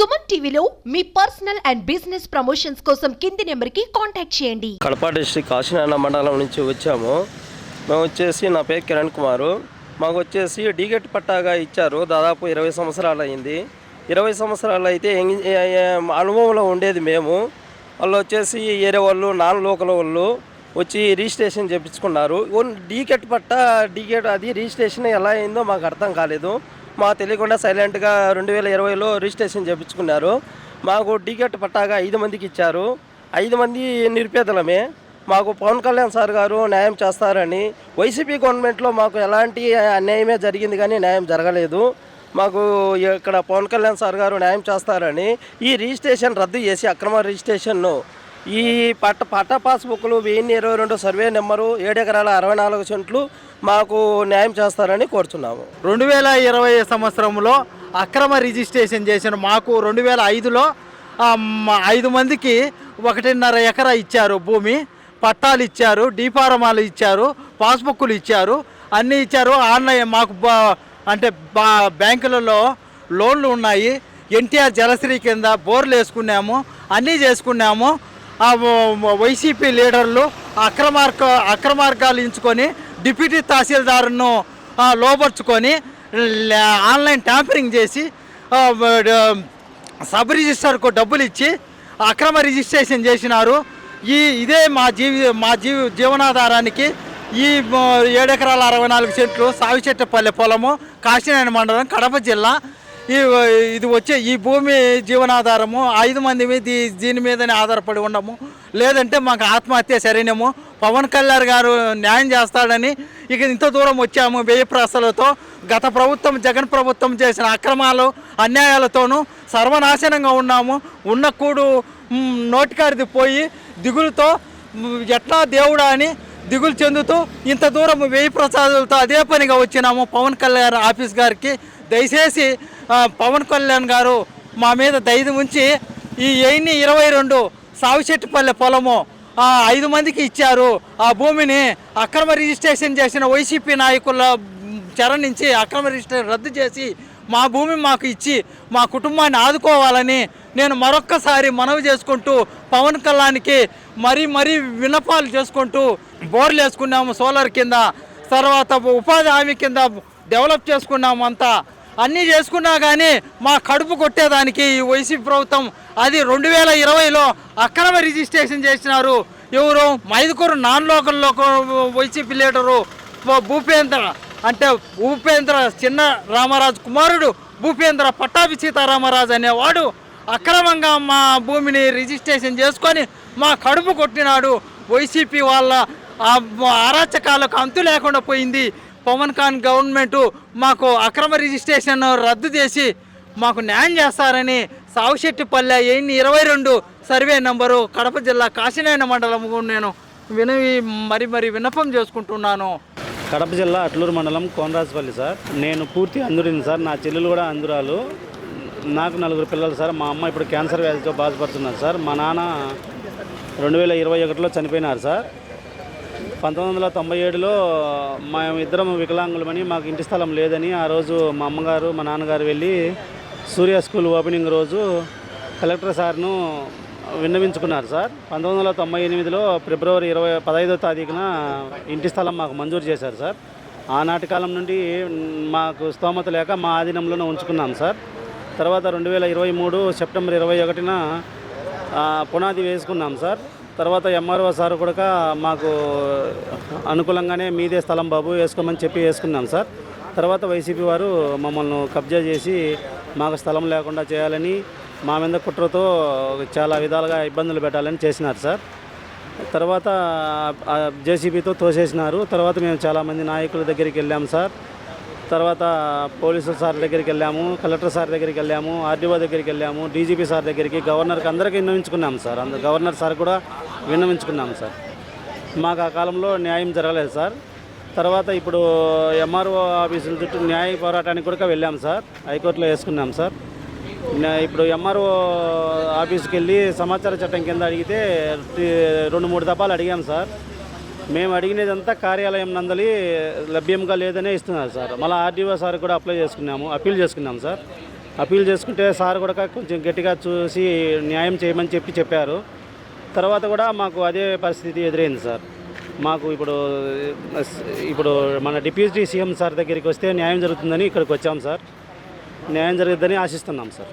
సుమన్ టీవీలో మీ personal and business promotions కోసం కింది నెంబర్కి కాంటాక్ట్ చేయండి. కడప డిస్ట్రిక్ట్ కాశీనారాయణ మండలం నుంచి వచ్చాము. మేము వచ్చేసి నా పేరు కిరణ్ కుమారు. మాకు వచ్చేసి డీగెట్ పట్టాగా ఇచ్చారు. దాదాపు ఇరవై సంవత్సరాలు అయింది. ఇరవై సంవత్సరాలు అయితే అనుభవంలో ఉండేది మేము. వాళ్ళు వచ్చేసి ఏరే వాళ్ళు నాన్ లోకల్ వాళ్ళు వచ్చి రిజిస్ట్రేషన్ చేయించుకున్నారు ఓన్ డీకెట్ పట్ట డీకెట్ అది రిజిస్ట్రేషన్ ఎలా అయిందో మాకు అర్థం కాలేదు. మా తెలియకుండా సైలెంట్గా రెండు వేల ఇరవైలో రిజిస్ట్రేషన్ చేయించుకున్నారు. మాకు టికెట్ పట్టాగా ఐదు మందికి ఇచ్చారు. ఐదు మంది నిరుపేదలమే. మాకు పవన్ కళ్యాణ్ సార్ గారు న్యాయం చేస్తారని వైసీపీ గవర్నమెంట్లో మాకు ఎలాంటి అన్యాయమే జరిగింది కానీ న్యాయం జరగలేదు. మాకు ఇక్కడ పవన్ కళ్యాణ్ సార్ గారు న్యాయం చేస్తారని ఈ రిజిస్ట్రేషన్ రద్దు చేసి అక్రమ రిజిస్ట్రేషన్ను ఈ పట్ట పట్ట పాస్బుక్లు వెయ్యి ఇరవై రెండు సర్వే నెంబరు ఏడు ఎకరాల అరవై నాలుగు సెంట్లు మాకు న్యాయం చేస్తారని కోరుచున్నాము. రెండు వేల ఇరవై సంవత్సరంలో అక్రమ రిజిస్ట్రేషన్ చేసిన మాకు రెండు వేల ఐదులో ఐదు మందికి ఒకటిన్నర ఎకరా ఇచ్చారు భూమి పట్టాలు ఇచ్చారు డీఫారమాలు ఇచ్చారు పాస్బుక్లు ఇచ్చారు అన్నీ ఇచ్చారు. ఆన్లైన్ మాకు బా- అంటే బా బ్యాంకులలో లోన్లు ఉన్నాయి. ఎన్టీఆర్ జలశ్రీ కింద బోర్లు వేసుకున్నాము అన్నీ చేసుకున్నాము. వైసీపీ లీడర్లు అక్రమార్గ అక్రమార్గాలు ఎంచుకొని డిప్యూటీ తహసీల్దారును లోపరుచుకొని ఆన్లైన్ ట్యాంపరింగ్ చేసి సబ్ రిజిస్టర్కు డబ్బులు ఇచ్చి అక్రమ రిజిస్ట్రేషన్ చేసినారు. ఈ ఇదే మా జీవి మా జీవి జీవనాధారానికి ఈ ఏడెకరాల అరవై నాలుగు సెంట్లు సావిచెట్టపల్లి పొలము కాశీనారాయణ మండలం కడప జిల్లా ఈ ఇది వచ్చే ఈ భూమి జీవనాధారము ఐదు మంది మీద దీని మీదనే ఆధారపడి ఉండము. లేదంటే మాకు ఆత్మహత్య సరైనము పవన్ కళ్యాణ్ గారు న్యాయం చేస్తాడని ఇక ఇంత దూరం వచ్చాము వెయ్యి ప్రాసలతో. గత ప్రభుత్వం జగన్ ప్రభుత్వం చేసిన అక్రమాలు అన్యాయాలతోనూ సర్వనాశనంగా ఉన్నాము. ఉన్న కూడు నోటికాడిది పోయి దిగులుతో ఎట్లా దేవుడా అని దిగులు చెందుతూ ఇంత దూరం వెయ్యి ప్రసాదాలతో అదే పనిగా వచ్చినాము. పవన్ కళ్యాణ్ ఆఫీస్ గారికి దయచేసి పవన్ కళ్యాణ్ గారు మా మీద దైదు ఉంచి ఈ ఎన్ని ఇరవై రెండు సావిశెట్టిపల్లె పొలము ఆ, ఐదు మందికి ఇచ్చారు. ఆ భూమిని అక్రమ రిజిస్ట్రేషన్ చేసిన వైసీపీ నాయకుల చెర నుంచి అక్రమ రిజిస్ట్రేషన్ రద్దు చేసి మా భూమి మాకు ఇచ్చి మా కుటుంబాన్ని ఆదుకోవాలని నేను మరొక్కసారి మనవి చేసుకుంటూ పవన్ కళ్యాణ్కి మరీ మరీ విన్నపాలు చేసుకుంటూ బోర్లు వేసుకున్నాము సోలార్ కింద తర్వాత ఉపాధి హామీ కింద డెవలప్ చేసుకున్నాము అంతా. అన్నీ చేసుకున్నా కానీ మా కడుపు కొట్టేదానికి ఈ వైసీపీ ప్రభుత్వం అది రెండు వేల ఇరవైలో అక్రమ రిజిస్ట్రేషన్ చేసినారు. ఎవరు? మైదుకూరు నాన్ లోకల్లో వైసీపీ లీడరు భూపేంద్ర. అంటే భూపేంద్ర చిన్న రామరాజు కుమారుడు భూపేంద్ర పట్టాభి సీతారామరాజు అనేవాడు అక్రమంగా మా భూమిని రిజిస్ట్రేషన్ చేసుకొని మా కడుపు కొట్టినాడు. వైసీపీ వాళ్ళ అరాచకాలకు అంతు లేకుండా పోయింది. పవన్ ఖాన్ గవర్నమెంట్ మాకు అక్రమ రిజిస్ట్రేషన్ రద్దు చేసి మాకు న్యాయం చేస్తారని సావుశెట్టిపల్లె ఎన్ని ఇరవై రెండు సర్వే నంబరు కడప జిల్లా కాశీనాయన మండలం నేను వినవి మరి మరి విన్నపం చేసుకుంటున్నాను. కడప జిల్లా అట్లూరు మండలం కోనరాజపల్లి సార్. నేను పూర్తి అందురింది సార్. నా చెల్లెలు కూడా అందురాలు. నాకు నలుగురు పిల్లలు సార్. మా అమ్మ ఇప్పుడు క్యాన్సర్ వ్యాధితో బాధపడుతున్నారు సార్. మా నాన్న రెండు వేల ఇరవై ఒకటిలో చనిపోయినారు సార్. పంతొమ్మిది వందల తొంభై ఏడులో మేము ఇద్దరం వికలాంగులమని మాకు ఇంటి స్థలం లేదని ఆ రోజు మా అమ్మగారు మా నాన్నగారు వెళ్ళి సూర్య స్కూల్ ఓపెనింగ్ రోజు కలెక్టర్ సార్ను విన్నవించుకున్నారు సార్. పంతొమ్మిది వందల తొంభై ఎనిమిదిలో ఫిబ్రవరి ఇరవై పదహైదో తారీఖున ఇంటి స్థలం మాకు మంజూరు చేశారు సార్. ఆనాటి కాలం నుండి మాకు స్తోమత లేక మా ఆధీనంలోనే ఉంచుకున్నాం సార్. తర్వాత రెండు వేల ఇరవై మూడు సెప్టెంబర్ ఇరవై ఒకటిన పునాది వేసుకున్నాం సార్. తర్వాత ఎంఆర్ఓ సార్ కూడా మాకు అనుకూలంగానే మీదే స్థలం బాబు వేసుకోమని చెప్పి వేసుకున్నాం సార్. తర్వాత వైసీపీ వారు మమ్మల్ని కబ్జా చేసి మాకు స్థలం లేకుండా చేయాలని మా మీద కుట్రతో చాలా విధాలుగా ఇబ్బందులు పెట్టాలని చేసినారు సార్. తర్వాత జేసీబీతో తోసేసినారు. తర్వాత మేము చాలామంది నాయకుల దగ్గరికి వెళ్ళాము సార్. తర్వాత పోలీసు సార్ దగ్గరికి వెళ్ళాము కలెక్టర్ సార్ దగ్గరికి వెళ్ళాము ఆర్డీఓ దగ్గరికి వెళ్ళాము డీజీపీ సార్ దగ్గరికి గవర్నర్కి అందరికీ విన్నవించుకున్నాము సార్. అందరు గవర్నర్ సార్ కూడా విన్నవించుకున్నాము సార్. మాకు ఆ కాలంలో న్యాయం జరగలేదు సార్. తర్వాత ఇప్పుడు ఎంఆర్ఓ ఆఫీసుల చుట్టూ న్యాయ పోరాటానికి కూడా వెళ్ళాము సార్. హైకోర్టులో వేసుకున్నాం సార్. ఇప్పుడు ఎంఆర్ఓ ఆఫీస్కి వెళ్ళి సమాచార చట్టం కింద అడిగితే రెండు మూడు దఫాలు అడిగాం సార్. మేము అడిగినదంతా కార్యాలయం నందలి లభ్యంగా లేదనే ఇస్తున్నారు సార్. మళ్ళీ ఆర్డీఓ సార్ కూడా అప్లై చేసుకున్నాము అప్పీల్ చేసుకున్నాం సార్. అప్పీల్ చేసుకుంటే సార్ కూడా కొంచెం గట్టిగా చూసి న్యాయం చేయమని చెప్పి చెప్పారు. తర్వాత కూడా మాకు అదే పరిస్థితి ఎదురైంది సార్. మాకు ఇప్పుడు ఇప్పుడు మన డిప్యూటీ సీఎం సార్ దగ్గరికి వస్తే న్యాయం జరుగుతుందని ఇక్కడికి వచ్చాం సార్. న్యాయం జరుగుతుందని ఆశిస్తున్నాం సార్.